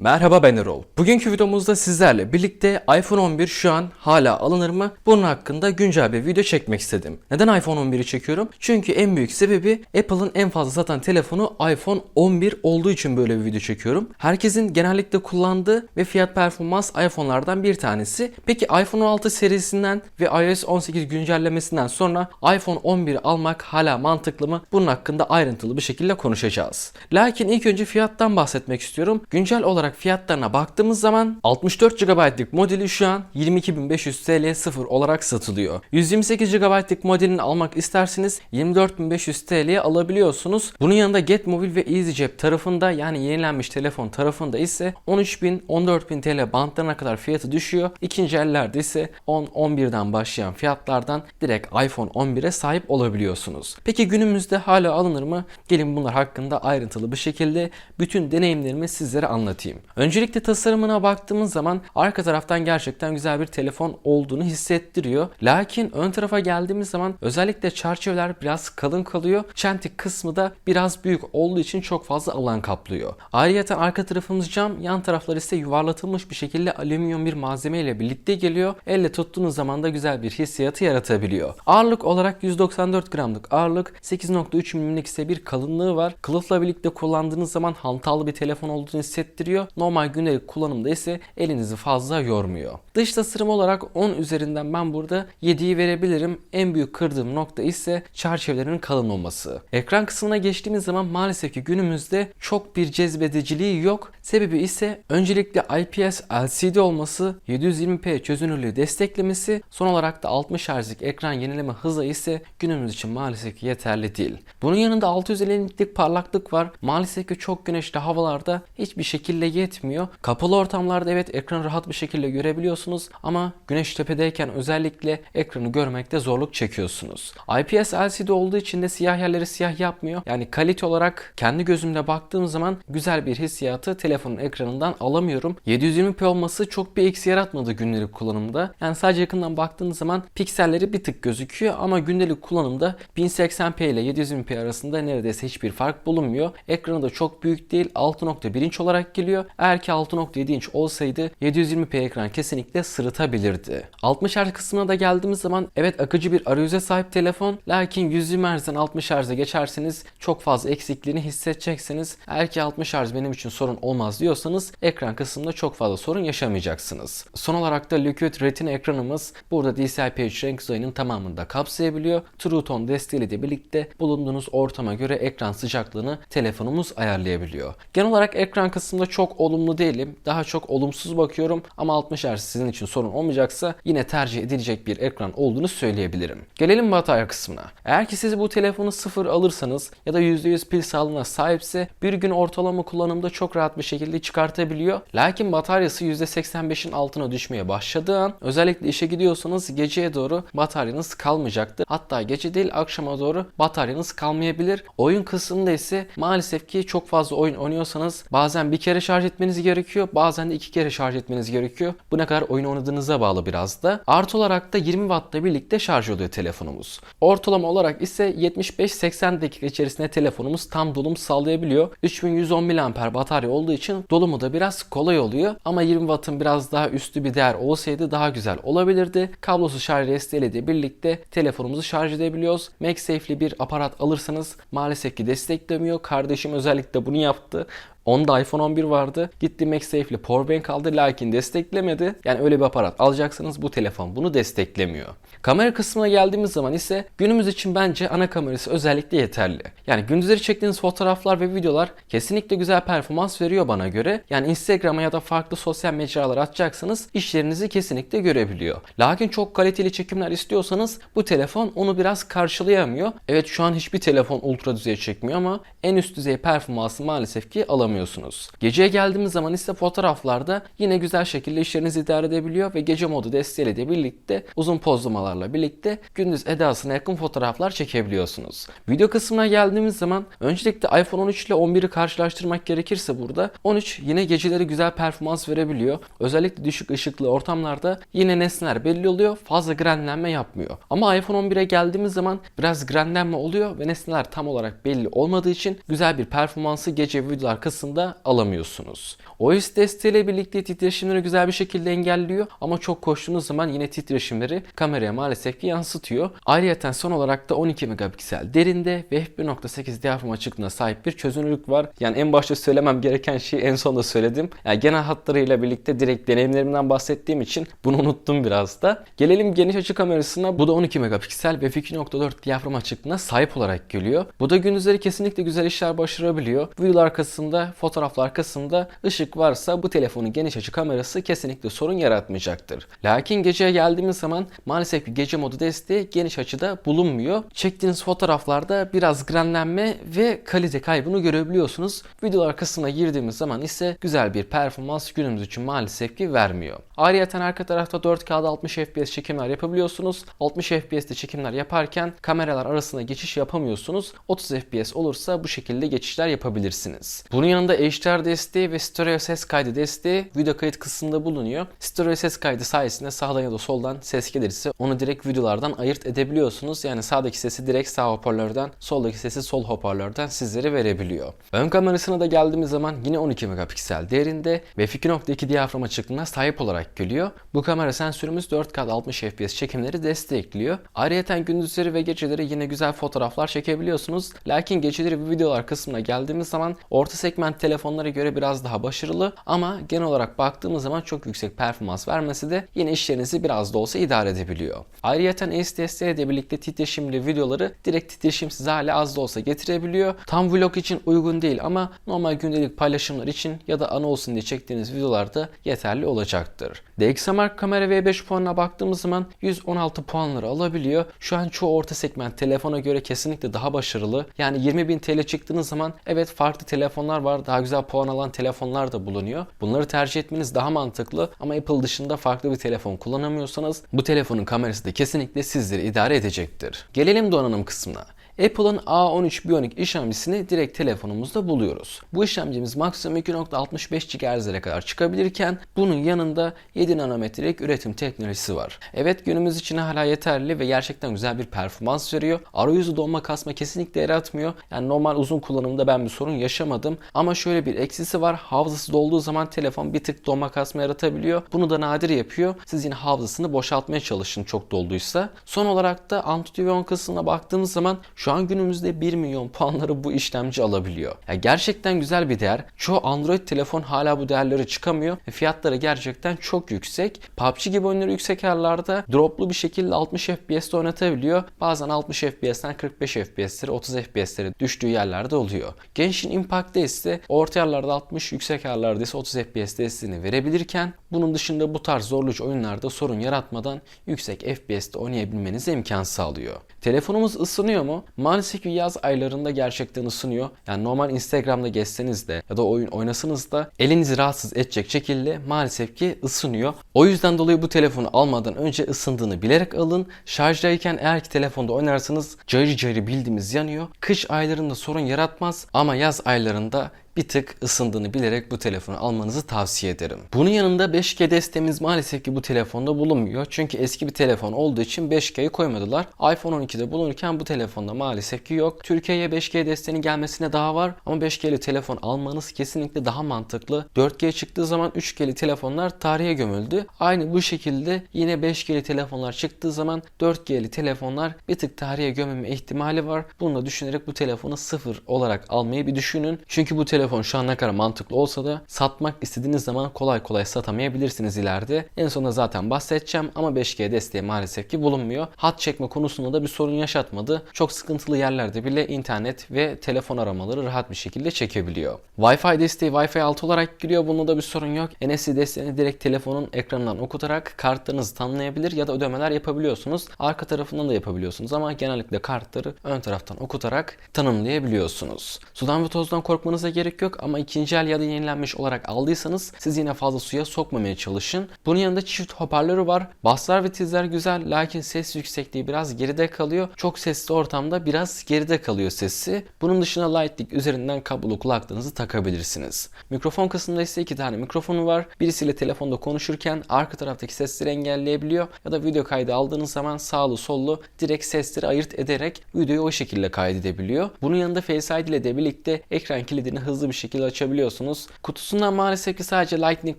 Merhaba ben Erol. Bugünkü videomuzda sizlerle birlikte iPhone 11 şu an hala alınır mı? Bunun hakkında güncel bir video çekmek istedim. Neden iPhone 11'i çekiyorum? Çünkü en büyük sebebi Apple'ın en fazla satan telefonu iPhone 11 olduğu için böyle bir video çekiyorum. Herkesin genellikle kullandığı ve fiyat performans iPhone'lardan bir tanesi. Peki iPhone 16 serisinden ve iOS 18 güncellemesinden sonra iPhone 11 almak hala mantıklı mı? Bunun hakkında ayrıntılı bir şekilde konuşacağız. Lakin ilk önce fiyattan bahsetmek istiyorum. Güncel olarak fiyatlarına baktığımız zaman 64 GB'lık modeli şu an 22.500 TL sıfır olarak satılıyor. 128 GB'lık modelini almak isterseniz 24.500 TL'ye alabiliyorsunuz. Bunun yanında GetMobil ve EasyJet tarafında yani yenilenmiş telefon tarafında ise 13.000 14.000 TL bantlarına kadar fiyatı düşüyor. İkinci ellerde ise 10-11'den başlayan fiyatlardan direkt iPhone 11'e sahip olabiliyorsunuz. Peki günümüzde hala alınır mı? Gelin bunlar hakkında ayrıntılı bir şekilde bütün deneyimlerimi sizlere anlatayım. Öncelikle tasarımına baktığımız zaman arka taraftan gerçekten güzel bir telefon olduğunu hissettiriyor. Lakin ön tarafa geldiğimiz zaman özellikle çerçeveler biraz kalın kalıyor. Çentik kısmı da biraz büyük olduğu için çok fazla alan kaplıyor. Ayrıca arka tarafımız cam, yan taraflar ise yuvarlatılmış bir şekilde alüminyum bir malzeme ile birlikte geliyor. Elle tuttuğunuz zaman da güzel bir hissiyatı yaratabiliyor. Ağırlık olarak 194 gramlık ağırlık, 8.3 mm'lik ise bir kalınlığı var. Kılıfla birlikte kullandığınız zaman hantallı bir telefon olduğunu hissettiriyor. Normal gündelik kullanımda ise elinizi fazla yormuyor. Dış tasarım olarak 10 üzerinden ben burada 7'yi verebilirim. En büyük kırdığım nokta ise çerçevelerin kalın olması. Ekran kısmına geçtiğimiz zaman maalesef ki günümüzde çok bir cezbediciliği yok. Sebebi ise öncelikle IPS LCD olması, 720p çözünürlüğü desteklemesi, son olarak da 60 Hz'lik ekran yenileme hızı ise günümüz için maalesef ki yeterli değil. Bunun yanında 650 nitlik parlaklık var. Maalesef ki çok güneşli havalarda hiçbir şekilde yetmiyor. Kapalı ortamlarda evet ekranı rahat bir şekilde görebiliyorsunuz ama güneş tepedeyken özellikle ekranı görmekte zorluk çekiyorsunuz. IPS LCD olduğu için de siyah yerleri siyah yapmıyor. Yani kalite olarak kendi gözümle baktığım zaman güzel bir hissiyatı telefonun ekranından alamıyorum. 720p olması çok bir eksi yaratmadı gündelik kullanımda. Yani sadece yakından baktığınız zaman pikselleri bir tık gözüküyor ama gündelik kullanımda 1080p ile 720p arasında neredeyse hiçbir fark bulunmuyor. Ekranı da çok büyük değil. 6.1 inç olarak geliyor. Eğer ki 6.7 inç olsaydı 720p ekran kesinlikle sırıtabilirdi. 60 Hz kısmına da geldiğimiz zaman evet akıcı bir arayüze sahip telefon. Lakin 120 Hz'den 60 Hz'e geçerseniz çok fazla eksikliğini hissedeceksiniz. Eğer ki 60 Hz benim için sorun olmaz diyorsanız ekran kısmında çok fazla sorun yaşamayacaksınız. Son olarak da Liquid Retina ekranımız burada DCI-P3 renk uzayının tamamında kapsayabiliyor. True Tone desteğiyle de birlikte bulunduğunuz ortama göre ekran sıcaklığını telefonumuz ayarlayabiliyor. Genel olarak ekran kısmında çok olumlu değilim. Daha çok olumsuz bakıyorum ama 60 Hz sizin için sorun olmayacaksa yine tercih edilecek bir ekran olduğunu söyleyebilirim. Gelelim batarya kısmına. Eğer ki siz bu telefonu sıfır alırsanız ya da %100 pil sağlığına sahipse bir gün ortalama kullanımda çok rahat bir şekilde çıkartabiliyor. Lakin bataryası %85'in altına düşmeye başladığı an özellikle işe gidiyorsanız geceye doğru bataryanız kalmayacaktır. Hatta gece değil akşama doğru bataryanız kalmayabilir. Oyun kısmında ise maalesef ki çok fazla oyun oynuyorsanız bazen bir kere şarj etmeniz gerekiyor. Bazen de iki kere şarj etmeniz gerekiyor. Bu ne kadar oyun oynadığınıza bağlı biraz da. Artı olarak da 20 Watt'la birlikte şarj oluyor telefonumuz. Ortalama olarak ise 75-80 dakika içerisinde telefonumuz tam dolum sağlayabiliyor. 3110 mAh batarya olduğu için dolumu da biraz kolay oluyor. Ama 20 Watt'ın biraz daha üstü bir değer olsaydı daha güzel olabilirdi. Kablosuz şarj desteğiyle de birlikte telefonumuzu şarj edebiliyoruz. MagSafe'li bir aparat alırsanız maalesef ki desteklemiyor. Kardeşim özellikle bunu yaptı. Onda iPhone 11 vardı. Gitti MagSafe ile powerbank aldı lakin desteklemedi. Yani öyle bir aparat alacaksanız bu telefon bunu desteklemiyor. Kamera kısmına geldiğimiz zaman ise günümüz için bence ana kamerası özellikle yeterli. Yani gündüzleri çektiğiniz fotoğraflar ve videolar kesinlikle güzel performans veriyor bana göre. Yani Instagram'a ya da farklı sosyal mecralara atacaksanız işlerinizi kesinlikle görebiliyor. Lakin çok kaliteli çekimler istiyorsanız bu telefon onu biraz karşılayamıyor. Evet şu an hiçbir telefon ultra düzey çekmiyor ama en üst düzey performansı maalesef ki alamıyorsunuz. Geceye geldiğimiz zaman ise fotoğraflarda yine güzel şekilde işlerinizi idare edebiliyor ve gece modu desteğiyle de birlikte uzun pozlamalarla birlikte gündüz edasına yakın fotoğraflar çekebiliyorsunuz. Video kısmına geldiğimiz zaman öncelikle iPhone 13 ile 11'i karşılaştırmak gerekirse burada 13 yine geceleri güzel performans verebiliyor. Özellikle düşük ışıklı ortamlarda yine nesneler belli oluyor. Fazla grenlenme yapmıyor. Ama iPhone 11'e geldiğimiz zaman biraz grenlenme oluyor ve nesneler tam olarak belli olmadığı için güzel bir performansı gece videolar kısmında arkasında alamıyorsunuz. OS desteğiyle birlikte titreşimleri güzel bir şekilde engelliyor ama çok koştuğunuz zaman yine titreşimleri kameraya maalesef ki yansıtıyor. Ayrıca son olarak da 12 megapiksel derinde ve f1.8 diyafram açıklığına sahip bir çözünürlük var. Yani en başta söylemem gereken şeyi en sonda söyledim. Yani genel hatlarıyla birlikte direkt deneyimlerimden bahsettiğim için bunu unuttum biraz da. Gelelim geniş açı kamerasına. Bu da 12 megapiksel ve f2.4 diyafram açıklığına sahip olarak geliyor. Bu da gündüzleri kesinlikle güzel işler başarabiliyor. Video arkasında, fotoğraflar arkasında ışık varsa bu telefonun geniş açı kamerası kesinlikle sorun yaratmayacaktır. Lakin geceye geldiğimiz zaman maalesef ki gece modu desteği geniş açıda bulunmuyor. Çektiğiniz fotoğraflarda biraz grenlenme ve kalite kaybını görebiliyorsunuz. Video arkasına girdiğimiz zaman ise güzel bir performans günümüz için maalesef ki vermiyor. Ayrıca arka tarafta 4K'da 60 FPS çekimler yapabiliyorsunuz. 60 FPS'te çekimler yaparken kameralar arasında geçiş yapamıyorsunuz. 30 FPS olursa bu şekilde geçişler yapabilirsiniz. Bunun yanında HDR desteği ve stereo ses kaydı desteği video kayıt kısmında bulunuyor. Stereo ses kaydı sayesinde sağdan ya da soldan ses gelirse onu direkt videolardan ayırt edebiliyorsunuz. Yani sağdaki sesi direkt sağ hoparlörden, soldaki sesi sol hoparlörden sizlere verebiliyor. Ön kamerasına da geldiğimiz zaman yine 12 megapiksel değerinde ve f2.2 diyafram açıklığına sahip olarak geliyor. Bu kamera sensörümüz 4K 60 FPS çekimleri destekliyor. Ayrıca gündüzleri ve geceleri yine güzel fotoğraflar çekebiliyorsunuz. Lakin geceleri ve videolar kısmına geldiğimiz zaman orta segment telefonlara göre biraz daha başarılı ama genel olarak baktığımız zaman çok yüksek performans vermesi de yine işlerinizi biraz da olsa idare edebiliyor. Ayrıca STS ile birlikte titreşimli videoları direkt titreşimsiz hale az da olsa getirebiliyor. Tam vlog için uygun değil ama normal gündelik paylaşımlar için ya da ana olsun diye çektiğiniz videolarda yeterli olacaktır. DxOMark kamera V5 puanına baktığımız zaman 116 puanları alabiliyor. Şu an çoğu orta segment telefona göre kesinlikle daha başarılı. Yani 20.000 TL çıktığınız zaman evet farklı telefonlar var. Daha güzel puan alan telefonlar da bulunuyor. Bunları tercih etmeniz daha mantıklı ama Apple dışında farklı bir telefon kullanamıyorsanız bu telefonun kamerası da kesinlikle sizleri idare edecektir. Gelelim donanım kısmına. Apple'ın A13 Bionic işlemcisini direkt telefonumuzda buluyoruz. Bu işlemcimiz maksimum 2.65 GHz'lere kadar çıkabilirken bunun yanında 7 nanometrelik üretim teknolojisi var. Evet günümüz için hala yeterli ve gerçekten güzel bir performans veriyor. Arayüzü donma kasma kesinlikle yaratmıyor. Yani normal uzun kullanımda ben bir sorun yaşamadım. Ama şöyle bir eksisi var. Hafızası dolduğu zaman telefon bir tık donma kasma yaratabiliyor. Bunu da nadir yapıyor. Siz yine hafızasını boşaltmaya çalışın çok dolduysa. Son olarak da Antutu kısmına baktığımız zaman şu an günümüzde 1 milyon puanları bu işlemci alabiliyor. Ya gerçekten güzel bir değer. Çoğu Android telefon hala bu değerleri çıkamıyor. Ve fiyatları gerçekten çok yüksek. PUBG gibi oyunları yüksek ayarlarda droplu bir şekilde 60 FPS'te oynatabiliyor. Bazen 60 FPS'ten 45 FPS'lere 30 FPS'lere düştüğü yerlerde oluyor. Genshin Impact'te ise orta ayarlarda 60 yüksek ayarlarda ise 30 FPS desteğini verebilirken bunun dışında bu tarz zorlucu oyunlarda sorun yaratmadan yüksek FPS'te oynayabilmenize imkan sağlıyor. Telefonumuz ısınıyor mu? Maalesef ki yaz aylarında gerçekten ısınıyor. Yani normal Instagram'da gezseniz de ya da oyun oynasanız da elinizi rahatsız edecek şekilde maalesef ki ısınıyor. O yüzden dolayı bu telefonu almadan önce ısındığını bilerek alın. Şarjdayken eğer ki telefonda oynarsanız cayır cayır bildiğimiz yanıyor. Kış aylarında sorun yaratmaz ama yaz aylarında bir tık ısındığını bilerek bu telefonu almanızı tavsiye ederim. Bunun yanında 5G desteğimiz maalesef ki bu telefonda bulunmuyor. Çünkü eski bir telefon olduğu için 5G'yi koymadılar. iPhone 12'de bulunurken bu telefonda maalesef ki yok. Türkiye'ye 5G desteğinin gelmesine daha var ama 5G'li telefon almanız kesinlikle daha mantıklı. 4G çıktığı zaman 3G'li telefonlar tarihe gömüldü. Aynı bu şekilde yine 5G'li telefonlar çıktığı zaman 4G'li telefonlar bir tık tarihe gömülme ihtimali var. Bunu da düşünerek bu telefonu sıfır olarak almayı bir düşünün. Çünkü bu telefon telefon şu an ne kadar mantıklı olsa da satmak istediğiniz zaman kolay kolay satamayabilirsiniz ileride. En sonunda zaten bahsedeceğim ama 5G desteği maalesef ki bulunmuyor. Hat çekme konusunda da bir sorun yaşatmadı. Çok sıkıntılı yerlerde bile internet ve telefon aramaları rahat bir şekilde çekebiliyor. Wi-Fi desteği Wi-Fi 6 olarak giriyor. Bunda da bir sorun yok. NFC desteğini direkt telefonun ekranından okutarak kartlarınızı tanımlayabilir ya da ödemeler yapabiliyorsunuz. Arka tarafından da yapabiliyorsunuz ama genellikle kartları ön taraftan okutarak tanımlayabiliyorsunuz. Sudan ve tozdan korkmanıza gerek yok ama ikinci el ya da yenilenmiş olarak aldıysanız siz yine fazla suya sokmamaya çalışın. Bunun yanında çift hoparlörü var. Baslar ve tizler güzel lakin ses yüksekliği biraz geride kalıyor. Çok sesli ortamda biraz geride kalıyor sesi. Bunun dışında Lightning üzerinden kablolu kulaklığınızı takabilirsiniz. Mikrofon kısmında ise iki tane mikrofonu var. Birisiyle telefonda konuşurken arka taraftaki sesleri engelleyebiliyor ya da video kaydı aldığınız zaman sağlı sollu direkt sesleri ayırt ederek videoyu o şekilde kaydedebiliyor. Bunun yanında Face ID ile de birlikte ekran kilidini hızlı hızlı bir şekilde açabiliyorsunuz. Kutusundan maalesef ki sadece Lightning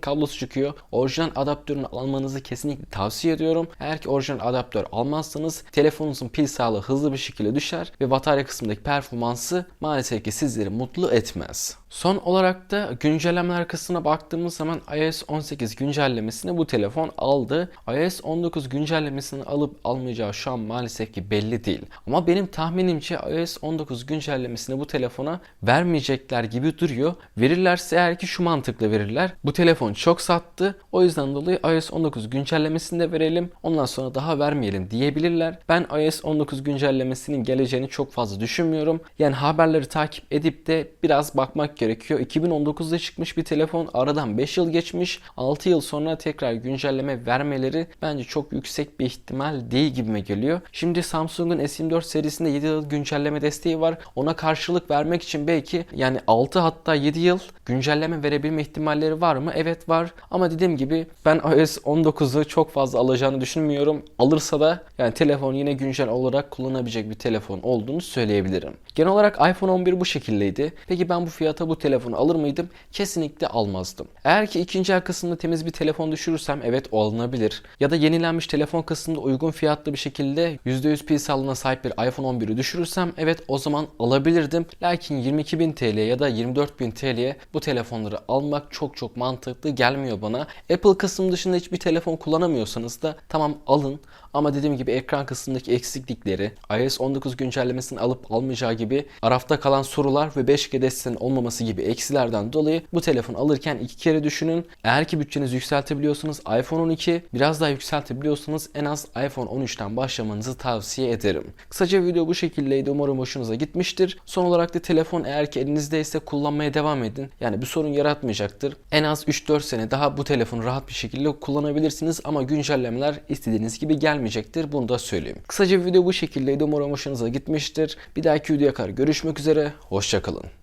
kablosu çıkıyor. Orijinal adaptörünü almanızı kesinlikle tavsiye ediyorum. Eğer ki orijinal adaptör almazsanız telefonunuzun pil sağlığı hızlı bir şekilde düşer ve batarya kısmındaki performansı maalesef ki sizleri mutlu etmez. Son olarak da güncellemeler kısmına baktığımız zaman iOS 18 güncellemesini bu telefon aldı. iOS 19 güncellemesini alıp almayacağı şu an maalesef ki belli değil. Ama benim tahminimce iOS 19 güncellemesini bu telefona vermeyecekler gibi duruyor. Verirlerse eğer ki şu mantıkla verirler. Bu telefon çok sattı. O yüzden dolayı iOS 19 güncellemesini de verelim. Ondan sonra daha vermeyelim diyebilirler. Ben iOS 19 güncellemesinin geleceğini çok fazla düşünmüyorum. Yani haberleri takip edip de biraz bakmak gerekiyor. 2019'da çıkmış bir telefon. Aradan 5 yıl geçmiş. 6 yıl sonra tekrar güncelleme vermeleri bence çok yüksek bir ihtimal değil gibime geliyor. Şimdi Samsung'un S24 serisinde 7 yıl güncelleme desteği var. Ona karşılık vermek için belki yani 6 hatta 7 yıl güncelleme verebilme ihtimalleri var mı? Evet var. Ama dediğim gibi ben iOS 19'u çok fazla alacağını düşünmüyorum. Alırsa da yani telefon yine güncel olarak kullanabilecek bir telefon olduğunu söyleyebilirim. Genel olarak iPhone 11 bu şekildeydi. Peki ben bu fiyata bu telefonu alır mıydım? Kesinlikle almazdım. Eğer ki ikinci el kısmında temiz bir telefon düşürürsem evet o alınabilir. Ya da yenilenmiş telefon kısmında uygun fiyatlı bir şekilde %100 pil sağlığına sahip bir iPhone 11'i düşürürsem evet o zaman alabilirdim. Lakin 22.000 TL ya da 24.000 TL'ye bu telefonları almak çok çok mantıklı gelmiyor bana. Apple kısmı dışında hiçbir telefon kullanamıyorsanız da tamam alın. Ama dediğim gibi ekran kısmındaki eksiklikleri, iOS 19 güncellemesini alıp almayacağı gibi arafta kalan sorular ve 5G desteğinin olmaması gibi eksilerden dolayı bu telefon alırken iki kere düşünün. Eğer ki bütçenizi yükseltebiliyorsanız iPhone 12, biraz daha yükseltebiliyorsanız en az iPhone 13'ten başlamanızı tavsiye ederim. Kısaca video bu şekildeydi. Umarım hoşunuza gitmiştir. Son olarak da telefon eğer ki elinizdeyse kullanmaya devam edin. Yani bir sorun yaratmayacaktır. En az 3-4 sene daha bu telefonu rahat bir şekilde kullanabilirsiniz ama güncellemeler istediğiniz gibi gelmeyecektir. Bunu da söyleyeyim. Kısaca video bu şekildeydi. Umarım hoşunuza gitmiştir. Bir dahaki videoya kadar görüşmek üzere. Hoşçakalın.